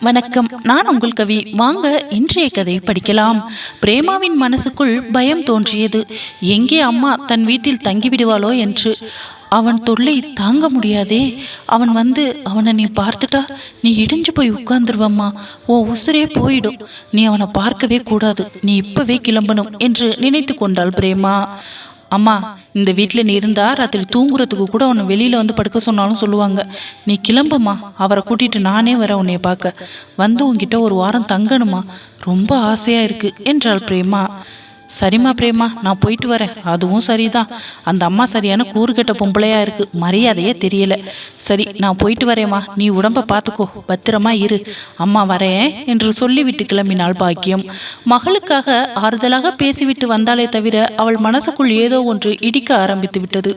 வணக்கம். நான் உங்கள் கவி வாங்க இன்றைய கதை படிக்கலாம். பிரேமாவின் மனசுக்குள் பயம் தோன்றியது. எங்கே அம்மா தன் வீட்டில் தங்கிவிடுவாளோ என்று. அவன் தொல்லை தாங்க முடியாதே. அவன் வந்து அவனை நீ பார்த்துட்டா? நீ இடிஞ்சு போய் உட்கார்ந்துருவம்மா. ஓ உசுரே போயிடும். நீ அவனை பார்க்கவே கூடாது. நீ இப்பவே கிளம்பணும் என்று நினைத்து கொண்டாள் பிரேமா. அம்மா இந்த வீட்டில் நீ இருந்தா ராத்திரி தூங்குறதுக்கு கூட உன்னை வெளியில வந்து படுக்க சொன்னாலும் சொல்லுவாங்க. நீ கிளம்புமா அவரை கூட்டிட்டு நானே வரேன் உன்னைய பார்க்க. வந்து உன்கிட்ட ஒரு வாரம் தங்கணுமா ரொம்ப ஆசையா இருக்கு. என்றாள் பிரேமா. சரிம்மா பிரேமா நான் போயிட்டு வரேன். அதுவும் சரிதான். அந்த அம்மா சரியான கூறுகட்ட பொம்பளையா இருக்கு. மரியாதையே தெரியல. சரி நான் போயிட்டு வரேம்மா. நீ உடம்ப பார்த்துக்கோ பத்திரமா இரு. அம்மா வரேன் என்று சொல்லிவிட்டு கிளம்பினாள் பாக்கியம். மகளுக்காக ஆறுதலாக பேசிவிட்டு வந்தாலே தவிர அவள் மனசுக்குள் ஏதோ ஒன்று இடிக்க ஆரம்பித்து விட்டது.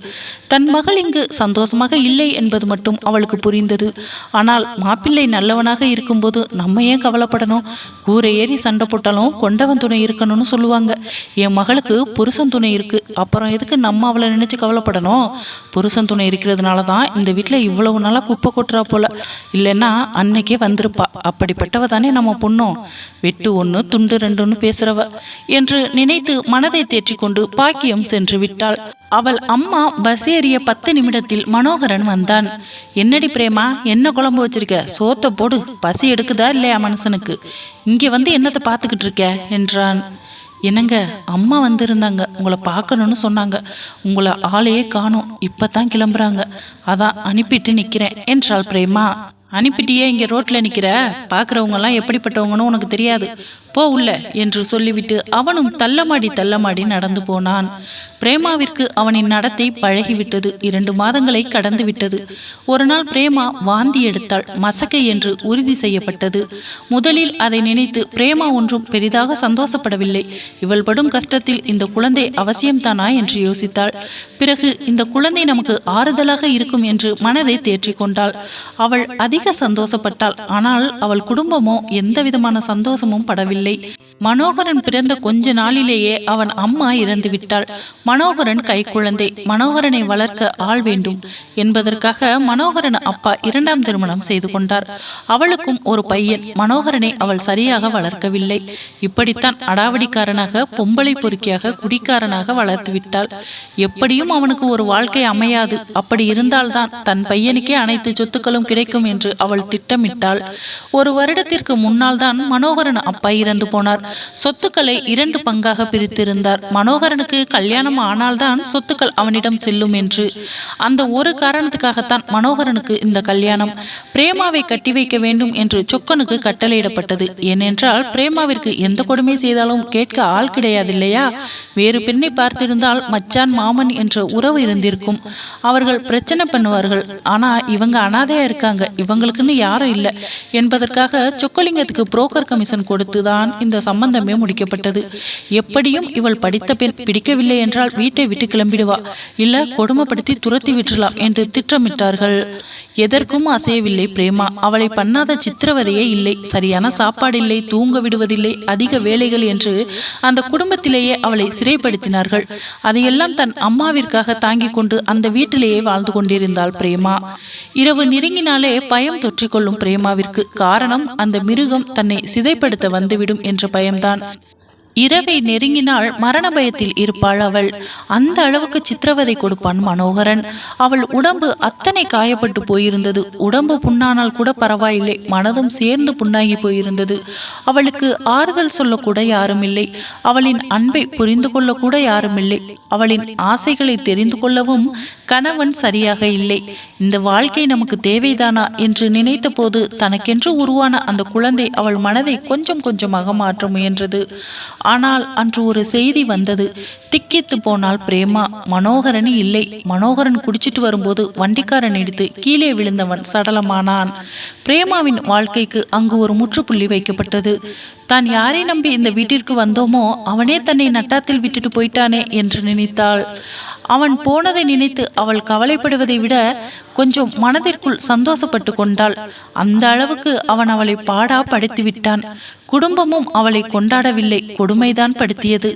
தன் மகள் இங்கு சந்தோஷமாக இல்லை என்பது மட்டும் அவளுக்கு புரிந்தது. ஆனால் மாப்பிள்ளை நல்லவனாக இருக்கும்போது நம்ம ஏன் கவலைப்படணும்? கூரை ஏறி சண்டை போட்டாலும் கொண்டவன் துணை இருக்கணும்னு சொல்லுவாங்க. என் மகளுக்கு புருஷன் துணை இருக்கு. அப்புறம் எதுக்கு நம்ம அவளை நினைச்சு கவலைப்படணும்? புருஷன் துணை இருக்கிறதுனால தான் இந்த வீட்டில் இவ்வளவு நாளாக குப்பை கொட்டுறா போல. இல்லைன்னா அன்னைக்கே வந்திருப்பா. அப்படிப்பட்டவ தானே நம்ம பொண்ணும். வெட்டு ஒன்று துண்டு ரெண்டுன்னு பேசுறவ. என்று நினைத்து மனதை தேற்றிக்கொண்டு பாக்கியம் சென்று விட்டாள். அவள் அம்மா பஸ் ஏறிய பத்து நிமிடத்தில் மனோகரன் வந்தான். என்னடி பிரேமா என்ன குழம்பு வச்சிருக்க? சோத்த போடு. பசி எடுக்குதா இல்லையா மனுஷனுக்கு? இங்கே வந்து என்னத்தை பார்த்துக்கிட்டு இருக்க? என்றான். என்னங்க அம்மா வந்திருந்தாங்க. உங்களை பார்க்கணும்னு சொன்னாங்க. உங்களை ஆளையே காணோம். இப்பதான் கிளம்புறாங்க. அதான் அனுப்பிட்டு நிக்கிறேன். என்றாள் பிரேமா. அனுப்பிட்டியே இங்க ரோட்ல நிக்கிற? பாக்குறவங்க எல்லாம் எப்படிப்பட்டவங்கன்னு உனக்கு தெரியாது. போ உள்ள என்று சொல்லிவிட்டு அவனும் தள்ளமாடி தள்ளமாடி நடந்து போனான். பிரேமாவிற்கு அவனின் நடத்தை பழகிவிட்டது. இரண்டு மாதங்களை கடந்து விட்டது ஒரு நாள் பிரேமா வாந்தி எடுத்தாள். மசக்கை என்று உறுதி செய்யப்பட்டது. முதலில் அதை நினைத்து பிரேமா ஒன்றும் பெரிதாக சந்தோஷப்படவில்லை. இவள் படும் கஷ்டத்தில் இந்த குழந்தை அவசியம்தானா என்று யோசித்தாள். பிறகு இந்த குழந்தை நமக்கு ஆறுதலாக இருக்கும் என்று மனதை தேற்றிக் கொண்டாள். அவள் அதிக சந்தோஷப்பட்டாள். ஆனால் அவள் குடும்பமோ எந்த விதமான சந்தோஷமும் படவில்லை. இல்லை. மனோகரன் பிறந்த கொஞ்ச நாளிலேயே அவன் அம்மா இறந்து விட்டாள். மனோகரன் கைக்குழந்தை. மனோகரனை வளர்க்க ஆள் வேண்டும். என்பதற்காக மனோகரன் அப்பா இரண்டாம் திருமணம் செய்து கொண்டார். அவளுக்கும் ஒரு பையன். மனோகரனை அவள் சரியாக வளர்க்கவில்லை. இப்படித்தான் அடாவடிக்காரனாக பொம்பளை பொறுக்கியாக குடிக்காரனாக வளர்த்து விட்டாள். எப்படியும் அவனுக்கு ஒரு வாழ்க்கை அமையாது. அப்படி இருந்தால்தான் தன் பையனுக்கே அனைத்து சொத்துக்களும் கிடைக்கும் என்று அவள் திட்டமிட்டாள். ஒரு வருடத்திற்கு முன்னால் தான் மனோகரன் அப்பா இறந்து போனார். சொத்துக்களை இரண்டு பங்காக பிரித்திருந்தார். மனோகரனுக்கு கல்யாணம் ஆனால்தான் சொத்துக்கள் அவனிடம் செல்லும் என்று. அந்த ஒரு காரணத்துக்காகத்தான் மனோகரனுக்கு இந்த கல்யாணம். பிரேமாவை கட்டி வைக்க வேண்டும் என்று சொக்கனுக்கு கட்டளையிடப்பட்டது. ஏனென்றால் பிரேமாவிற்கு எந்த கொடுமை செய்தாலும் கேட்க ஆள் கிடையாது இல்லையா வேறு பெண்ணை பார்த்திருந்தால் மச்சான் மாமன் என்ற உறவு இருந்திருக்கும். அவர்கள் பிரச்சனை பண்ணுவார்கள். ஆனா இவங்க அனாதையா இருக்காங்க. இவங்களுக்குன்னு யாரும் இல்லை. என்பதற்காக சொக்கலிங்கத்துக்கு புரோக்கர் கமிஷன் கொடுத்துதான் தான் இந்த சம்பந்தமே முடிக்கப்பட்டது. எப்படியும் இவள் படித்த பெண் பிடிக்கவில்லை என்றால் வீட்டை விட்டு கிளம்பிடுவா. இல்ல கொடுமைப்படுத்தி துரத்தி விட்டுலாம் என்று திட்டமிட்டார்கள். எதற்கும் அசையவில்லை பிரேமா. அவளை பண்ணாத சித்திரவதையே இல்லை. சரியான சாப்பாடு இல்லை தூங்க விடுவதில்லை அதிக வேலைகள் என்று அந்த குடும்பத்திலேயே அவளை சிறைப்படுத்தினார்கள். அதையெல்லாம் தன் அம்மாவிற்காக தாங்கிக் கொண்டு அந்த வீட்டிலேயே வாழ்ந்து கொண்டிருந்தாள் பிரேமா. இரவு நெருங்கினாலே பயம் தொற்றிக்கொள்ளும் பிரேமாவிற்கு காரணம் அந்த மிருகம் தன்னை சிதைப்படுத்த வந்துவிடும். என்ற பயம்தான். இரவை நெருங்கினால் மரண பயத்தில் இருப்பாள் அவள். அந்த அளவுக்கு சித்திரவதை கொடுப்பான் மனோகரன். அவள் உடம்பு அத்தனை காயப்பட்டு போயிருந்தது. உடம்பு புண்ணானால் கூட பரவாயில்லை. மனதும் சேர்ந்து புண்ணாகி போயிருந்தது. அவளுக்கு ஆறுதல் சொல்லக்கூட யாரும் இல்லை அவளின் அன்பை புரிந்து கொள்ளக்கூட யாரும் இல்லை அவளின் ஆசைகளை தெரிந்து கொள்ளவும் கணவன் சரியாக இல்லை. இந்த வாழ்க்கை நமக்கு தேவைதானா என்று நினைத்த போது தனக்கென்று உருவான அந்த குழந்தை அவள் மனதை கொஞ்சம் கொஞ்சமாக மாற்ற முயன்றது. ஆனால் அன்று ஒரு செய்தி வந்தது. திக்கித்து போனால் பிரேமா மனோகரன் இல்லை. மனோகரன் குடிச்சிட்டு வரும்போது வண்டிக்காரன் இடித்து கீழே விழுந்தவன் சடலமானான். பிரேமாவின் வாழ்க்கைக்கு அங்கு ஒரு முற்றுப்புள்ளி வைக்கப்பட்டது. தான் யாரை நம்பி இந்த வீட்டிற்கு வந்தோமோ அவனே தன்னை நட்டாத்தில் விட்டுட்டு போயிட்டானே என்று நினைத்தாள். அவன் போனதை நினைத்து அவள் கவலைப்படுவதை விட கொஞ்சம் மனதிற்குள் சந்தோஷப்பட்டு கொண்டாள். அந்த அளவுக்கு அவன் அவளை பாடா படுத்தி விட்டான். குடும்பமும் அவளை கொண்டாடவில்லை. கொடுமைதான் படுத்தியது.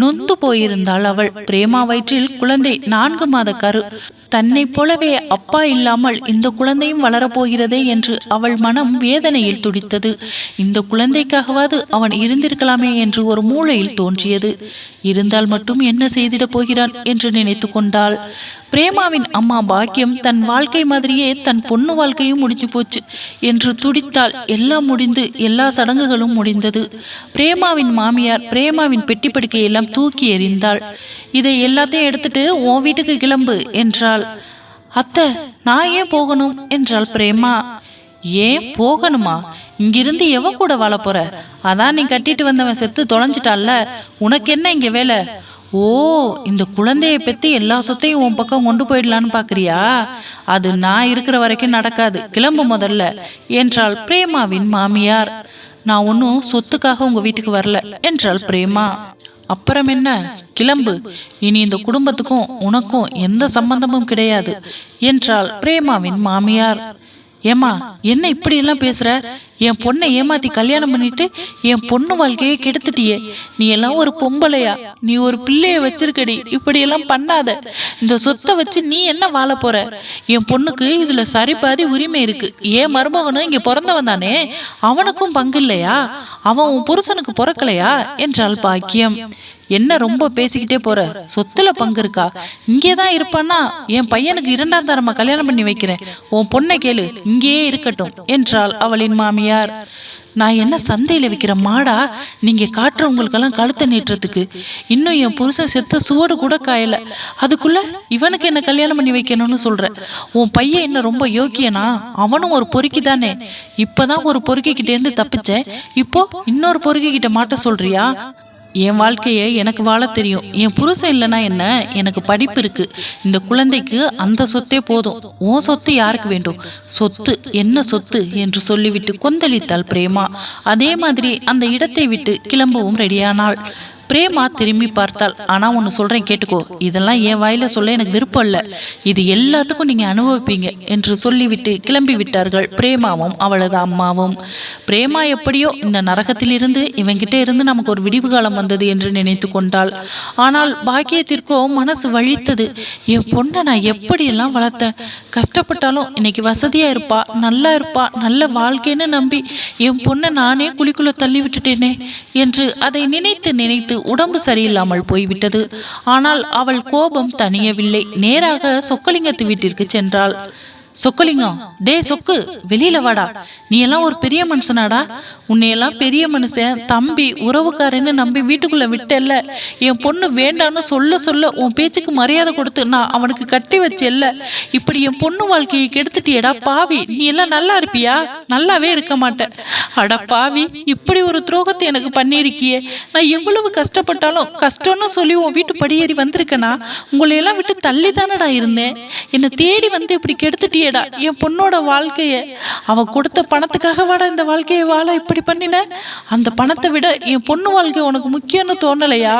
நொந்து போயிருந்தாள் அவள். பிரேமா வயிற்றில் குழந்தை நான்கு மாத கரு. தன்னை போலவே அப்பா இல்லாமல் இந்த குழந்தையும் வளரப்போகிறதே என்று அவள் மனம் வேதனையில் துடித்தது. இந்த குழந்தைக்காகவாது அவன் இருந்திருக்கலாமே என்று ஒரு மூளையில் தோன்றியது. இருந்தால் மட்டும் என்ன செய்திடப் போகிறான் என்று நினைத்து கொண்டாள். பிரேமாவின் அம்மா பாக்கியம் தன் வாழ்க்கை மாதிரியே தன் பொண்ணு வாழ்க்கையும் முடிஞ்சு போச்சு என்று துடித்தாள். எல்லாம் முடிந்து எல்லா சடங்குகளும் முடிந்தது. பிரேமாவின் மாமியார் பிரேமாவின் பெட்டி படுக்கையெல்லாம் தூக்கி எறிந்தாள். இதை எல்லாத்தையும் எடுத்துட்டு உன் வீட்டுக்கு கிளம்பு என்றாள். அத்தை நான் ஏன் போகணும்? என்றாள் பிரேமா. ஏன் போகணுமா? இங்கிருந்து எவ கூட வாழ போற? அதான் நீ கட்டிட்டு வந்தவன் செத்து தொலைஞ்சிட்டால உனக்கு என்ன இங்க வேலை? ஓ இந்த குழந்தைய பெத்து எல்லா சொத்தையும் உன் பக்கம் கொண்டு போயிடலான்னு பாக்குறியா? அது நான் இருக்கிற வரைக்கும் நடக்காது. கிளம்பு முதல்ல. என்றாள் பிரேமாவின் மாமியார். நான் ஒன்றும் சொத்துக்காக உங்க வீட்டுக்கு வரல என்றாள் பிரேமா. அப்புறம் என்ன? கிளம்பு. இனி இந்த குடும்பத்துக்கும் உனக்கும் எந்த சம்பந்தமும் கிடையாது என்றாள் பிரேமாவின் மாமியார். ஏமா என்ன இப்படி எல்லாம் பேசுற? என் பொண்ணை ஏமாத்தி கல்யாணம் பண்ணிட்டு என் பொண்ணு வாழ்க்கையை கெடுத்துட்டியே. நீ எல்லாம் ஒரு பொம்பளையா? நீ ஒரு பிள்ளைய வச்சிருக்கடி. இப்படி எல்லாம் பண்ணாத. இந்த சொத்தை வச்சு நீ என்ன வாழ போற? என் பொண்ணுக்கு இதுல சரிபாதி உரிமை இருக்கு. ஏன் மருமகனும் இங்க பிறந்தவன் தானே? அவனுக்கும் பங்கு இல்லையா அவன் உன் புருஷனுக்கு பிறக்கலையா? என்றாள் பாக்கியம். என்ன ரொம்ப பேசிக்கிட்டே போற? சொத்துல பங்கு இருக்கா? இங்கே தான் இருப்பான்னா என் பையனுக்கு இரண்டாம் தரமா கல்யாணம் பண்ணி வைக்கிறேன். உன் பொண்ணை கேளு. இங்கேயே இருக்கட்டும் என்றாள் அவளின் மாமியார். நான் என்ன சந்தையில் விற்கிற மாடா? நீங்கள் காட்டுறவங்களுக்கெல்லாம் கழுத்தை நீட்டுறதுக்கு. இன்னும் என் புருஷன் செத்த சுவடு கூட காயல. அதுக்குள்ள இவனுக்கு என்ன கல்யாணம் பண்ணி வைக்கணும்னு சொல்கிறேன் உன் பையன் என்ன ரொம்ப யோக்கியனா? அவனும் ஒரு பொறுக்கி தானே. இப்பதான் ஒரு பொறுக்கிக்கிட்டேருந்து தப்பிச்சேன். இப்போ இன்னொரு பொறுக்கிக்கிட்ட மாட்ட சொல்றியா? என் வாழ்க்கையை எனக்கு வாழ தெரியும். என் புருஷன் இல்லைன்னா என்ன? எனக்கு படிப்பு இருக்கு. இந்த குழந்தைக்கு அந்த சொத்தே போதும். உன் சொத்து யாருக்கு வேண்டும்? சொத்து. என்ன சொத்து? என்று சொல்லிவிட்டு கொந்தளித்தாள் பிரேமா. அதே மாதிரி அந்த இடத்தை விட்டு கிளம்பவும் ரெடியானாள் பிரேமா திரும்பி பார்த்தாள். ஆனா ஒன்று சொல்றேன் கேட்டுக்கோ. இதெல்லாம் என் வாயில சொல்ல எனக்கு விருப்பம் இல்ல. இது எல்லாத்துக்கும் நீங்க அனுபவிப்பீங்க என்று சொல்லிவிட்டு கிளம்பி விட்டார்கள் பிரேமாவும் அவளது அம்மாவும். பிரேமா எப்படியோ இந்த நரகத்திலிருந்து இவங்கிட்ட இருந்து நமக்கு ஒரு விடிவு காலம் வந்தது என்று நினைத்து கொண்டாள். ஆனால் பாக்கியத்திற்கோ மனசு வழித்தது. என் பொண்ணை நான் எப்படியெல்லாம் வளர்த்தேன்? கஷ்டப்பட்டாலும் இன்னைக்கு வசதியா இருப்பா நல்லா இருப்பா நல்ல வாழ்க்கைன்னு நம்பி என் பொண்ணை நானே குழிக்குள்ள தள்ளி விட்டுட்டேனே என்று அதை நினைத்து நினைத்து உடம்பு சரியில்லாமல் போய்விட்டது. ஆனால் அவள் கோபம் தணியவில்லை. நேராக சொக்கலிங்கத்து வீட்டிற்கு சென்றாள். சொக்கலிங்கம் டே சொக்கு வெளியில வாடா. நீ எல்லாம் ஒரு பெரிய மனுஷனாடா. உன்னையெல்லாம் பெரிய மனுஷன் தம்பி உறவுக்காரன்னு நம்பி வீட்டுக்குள்ள விட்டல்ல. என் பொண்ணு வேண்டான்னு சொல்ல சொல்ல உன் பேச்சுக்கு மரியாதை கொடுத்து நான் அவனுக்கு கட்டி வச்சேல்ல. இப்படி என் பொண்ணு வாழ்க்கையை கெடுத்துட்டியடா பாவி. நீ எல்லாம் நல்லா இருப்பியா? நல்லாவே இருக்க மாட்டேன். அட பாவி இப்படி ஒரு துரோகத்தை எனக்கு பண்ணியிருக்கியே. நான் எவ்வளவு கஷ்டப்பட்டாலும் கஷ்டம்னு சொல்லி உன் வீட்டு படியேறி வந்திருக்கேனா? உங்களை எல்லாம் விட்டு தள்ளி தானடா இருந்தேன் என்னை தேடி வந்து இப்படி கெடுத்துட்டியேடா என் பொண்ணோட வாழ்க்கைய அவ கொடுத்த பணத்துக்காக வாடா இந்த வாழ்க்கையை வாழ இப்படி பண்ணின? அந்த பணத்தை விட என் பொண்ணு வாழ்க்கை உனக்கு முக்கியம்னு தோணலையா?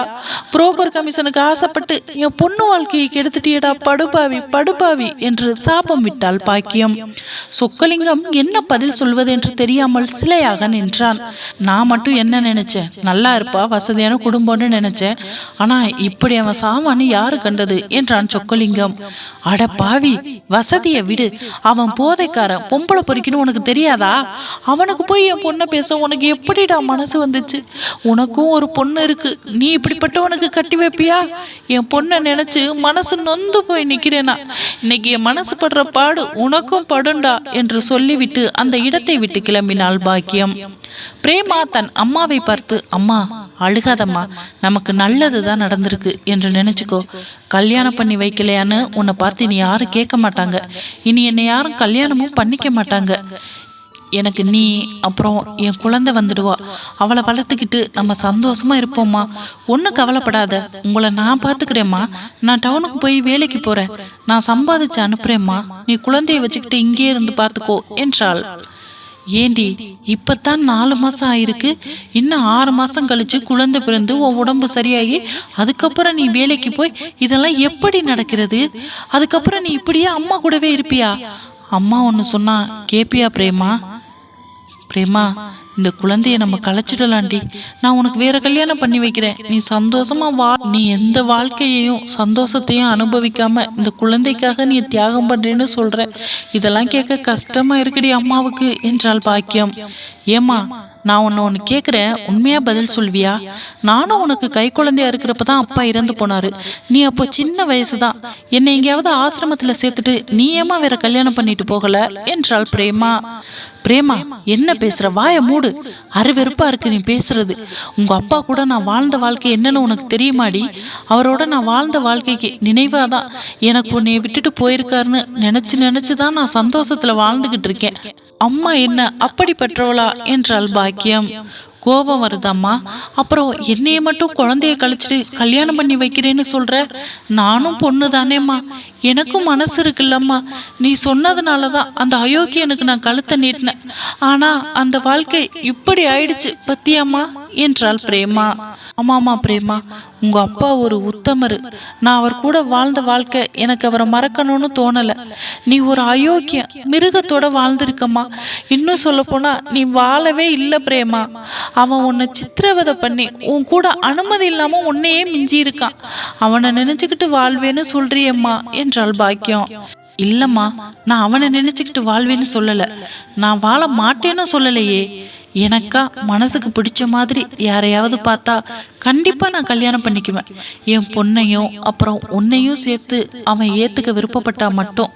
புரோக்கர் கமிஷனுக்கு ஆசைப்பட்டு என் பொண்ணு வாழ்க்கையை கெடுத்துட்டியடா படுபாவி படுபாவி என்று சாபம் விட்டால் பாக்கியம். சொக்கலிங்கம் என்ன பதில் சொல்வது என்று தெரியாமல் சிலையாக நின்றான். நான் மட்டும் என்ன நினைச்சேன்? நல்லா இருப்பா வசதியான குடும்பம்னு நினைச்சேன். ஆனா இப்படி அவன் சாமான்னு யாரு கண்டது? என்றான் சொக்கலிங்கம். அட பாவி வசதியை விடு. அவன் போதைக்காரன் பொம்பளை பொறிக்கணும் உனக்கு தெரியாதா? அவனுக்கு போய் என் பொண்ணை பேச உனக்கு எப்படிடா மனசு வந்துச்சு? உனக்கும் ஒரு பொண்ணு இருக்கு. நீ இப்படிப்பட்டவனுக்கு கட்டி வைப்பியா? என் பொண்ணை நினைச்சு மனசு நொந்து போய் நிக்கிறேனா? இன்னைக்கு என் மனசு படுற பாடு உனக்கும் படுண்டா என்று சொல்லிவிட்டு அந்த இடத்தை விட்டு கிளம்பினாள் பாக்கியம். பிரேமா தன் அம்மாவை பார்த்து அம்மா அழுகாதம்மா. நமக்கு நல்லது தான் நடந்திருக்கு. என்று நினைச்சுக்கோ. கல்யாணம் பண்ணி வைக்கலையான்னு உன்னை பார்த்து இனி யாரும் கேட்க மாட்டாங்க. இனி என்னை யாரும் கல்யாணமும் பண்ணிக்க மாட்டாங்க. எனக்கு நீ அப்புறம் என் குழந்தை வந்துடுவா. அவளை வளர்த்துக்கிட்டு நம்ம சந்தோஷமா இருப்போம்மா. ஒன்றும் கவலைப்படாத. உங்களை நான் பார்த்துக்கிறேம்மா. நான் டவுனுக்கு போய் வேலைக்கு போறேன். நான் சம்பாதிச்சு அனுப்புறேம்மா. நீ குழந்தைய வச்சுக்கிட்டு இங்கே இருந்து பார்த்துக்கோ என்றாள். ஏண்டி இப்பத்தான் நாலு மாசம் ஆயிருக்கு. இன்னும் ஆறு மாசம் கழிச்சு குழந்தை பிறந்து உன் உடம்பு சரியாகி அதுக்கப்புறம் நீ வேலைக்கு போய் இதெல்லாம் எப்படி நடக்கிறது? அதுக்கப்புறம் நீ இப்படியே அம்மா கூடவே இருப்பியா? அம்மா ஒன்று சொன்னா கேப்பியா பிரேமா? பிரேமா இந்த குழந்தைய நம்ம கலைச்சிடலாண்டி. நான் உனக்கு வேற கல்யாணம் பண்ணி வைக்கிறேன். நீ சந்தோஷமா வா. நீ எந்த வாழ்க்கையையும் சந்தோஷத்தையும் அனுபவிக்காம இந்த குழந்தைக்காக நீ தியாகம் பண்றேன்னு சொல்ற. இதெல்லாம் கேட்க கஷ்டமா இருக்குடி அம்மாவுக்கு. என்றாள் பாக்கியம். ஏமா நான் உன்னை ஒன்று கேட்குறேன் உண்மையாக பதில் சொல்வியா? நானும் உனக்கு கை குழந்தையா இருக்கிறப்ப தான் அப்பா இறந்து போனார். நீ அப்போ சின்ன வயசு தான் என்னை எங்கேயாவது ஆசிரமத்தில் சேர்த்துட்டு நீ ஏமா வேற கல்யாணம் பண்ணிட்டு போகல? என்றாள் பிரேமா. பிரேமா என்ன பேசுற? வாய மூடு. அருவெருப்பா இருக்கு நீ பேசுறது. உங்க அப்பா கூட நான் வாழ்ந்த வாழ்க்கை என்னன்னு உனக்கு தெரியுமாடி? அவரோட நான் வாழ்ந்த வாழ்க்கைக்கு நினைவாதான். எனக்கு உன்னைய விட்டுட்டு போயிருக்காருன்னு நினைச்சு நினைச்சு தான் நான் சந்தோஷத்துல வாழ்ந்துகிட்டு இருக்கேன். அம்மா என்ன அப்படிப்பட்டவளா என்றாள் பாக்கியம். கோபம் வருதம்மா? அப்புறம் என்னைய மட்டும் குழந்தைய கழிச்சிட்டு கல்யாணம் பண்ணி வைக்கிறேன்னு சொல்ற? நானும் பொண்ணு தானேம்மா எனக்கும் மனசு இருக்குல்லம்மா. நீ சொன்னதுனால தான் அந்த அயோக்கியனுக்கு நான் கழுத்தை நீட்டினேன். ஆனா அந்த வாழ்க்கை இப்படி ஆயிடுச்சு பத்தியம்மா? என்றாள் பிரேமா. ஆமாமா பிரேமா உங்க அப்பா ஒரு உத்தமரு. நான் அவர் கூட வாழ்ந்த வாழ்க்கை எனக்கு அவரை மறக்கணும்னு தோணல. நீ ஒரு அயோக்கிய மிருகத்தோட வாழ்ந்திருக்கம்மா. இன்னும் சொல்ல போனா நீ வாழவே இல்லை பிரேமா. அவன் உன்னை சித்திரவதை பண்ணி உன் கூட அனுமதி இல்லாம உன்னையே மிஞ்சி இருக்கான் அவனை நினைச்சுக்கிட்டு வாழ்வேன்னு சொல்றியம்மா என்றாள் பாக்கியம். இல்லம்மா நான் அவனை நினைச்சுக்கிட்டு வாழ்வேன்னு சொல்லல. நான் வாழ மாட்டேன்னு சொல்லலையே. எனக்கா மனசுக்கு பிடிச்ச மாதிரி யாரையாவது பார்த்தா கண்டிப்பா நான் கல்யாணம் பண்ணிக்குவேன். என் பொண்ணையும் அப்புறம் உன்னையும் சேர்த்து அவன் ஏத்துக்க விருப்பப்பட்டா மட்டும்.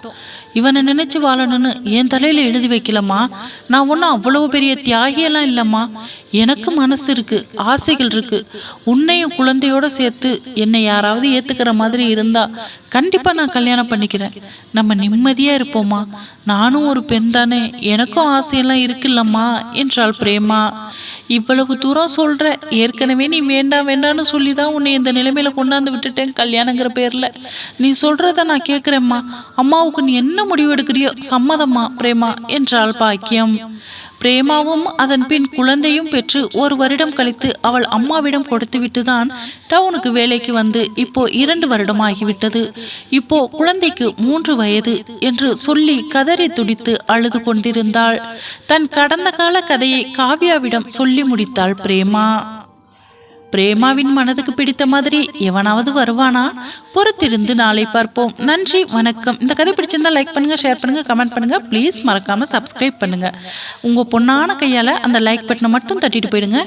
இவனை நினைச்சு வாழணும்னு என் தலையில எழுதி வைக்கலம்மா. நான் ஒன்றும் அவ்வளவு பெரிய தியாகியெல்லாம் இல்லைம்மா. எனக்கு மனசு இருக்கு ஆசைகள் இருக்கு. உன்னையும் குழந்தையோட சேர்த்து என்னை யாராவது ஏத்துக்கிற மாதிரி இருந்தா கண்டிப்பா நான் கல்யாணம் பண்ணிக்கிறேன். நம்ம நிம்மதியா இருப்போமா? நானும் ஒரு பெண் தானே. எனக்கும் ஆசையெல்லாம் இருக்குல்லம்மா என்றாள் பிரேமா. இவ்வளவு தூரம் சொல்ற ஏற்கனவே நீ வேண்டாம் வேண்டாம்னு சொல்லி தான் உன்னை இந்த நிலைமையில கொண்டாந்து விட்டுட்டேன் கல்யாணங்கிற பேர்ல. நீ சொல்றத நான் கேட்குறேம்மா அம்மாவுக்கு நீ என்ன முடிவு எடுக்கிறியோ சம்மதம்மா பிரேமா என்றாள் பாக்கியம். பிரேமாவும் அதன் பின் குழந்தையும் பெற்று ஒரு வருடம் கழித்து அவள் அம்மாவிடம் கொடுத்துவிட்டு தான் டவுனுக்கு வேலைக்கு வந்து இப்போ இரண்டு வருடம் ஆகிவிட்டது இப்போ குழந்தைக்கு மூன்று வயது என்று சொல்லி கதறி துடித்து அழுது கொண்டிருந்தாள். தன் கடந்த கால கதையை காவ்யாவிடம் சொல்லி முடித்தாள் பிரேமா. பிரேமாவின் மனதுக்கு பிடித்த மாதிரி எவனாவது வருவானா? பொறுத்திருந்து நாளை பார்ப்போம். நன்றி வணக்கம். இந்த கதை பிடிச்சிருந்தா லைக் பண்ணுங்க ஷேர் பண்ணுங்க கமெண்ட் பண்ணுங்க. ப்ளீஸ் மறக்காம சப்ஸ்கிரைப் பண்ணுங்க. உங்க பொண்ணான கையால அந்த லைக் பட்டனை மட்டும் தட்டிட்டு போயிடுங்க.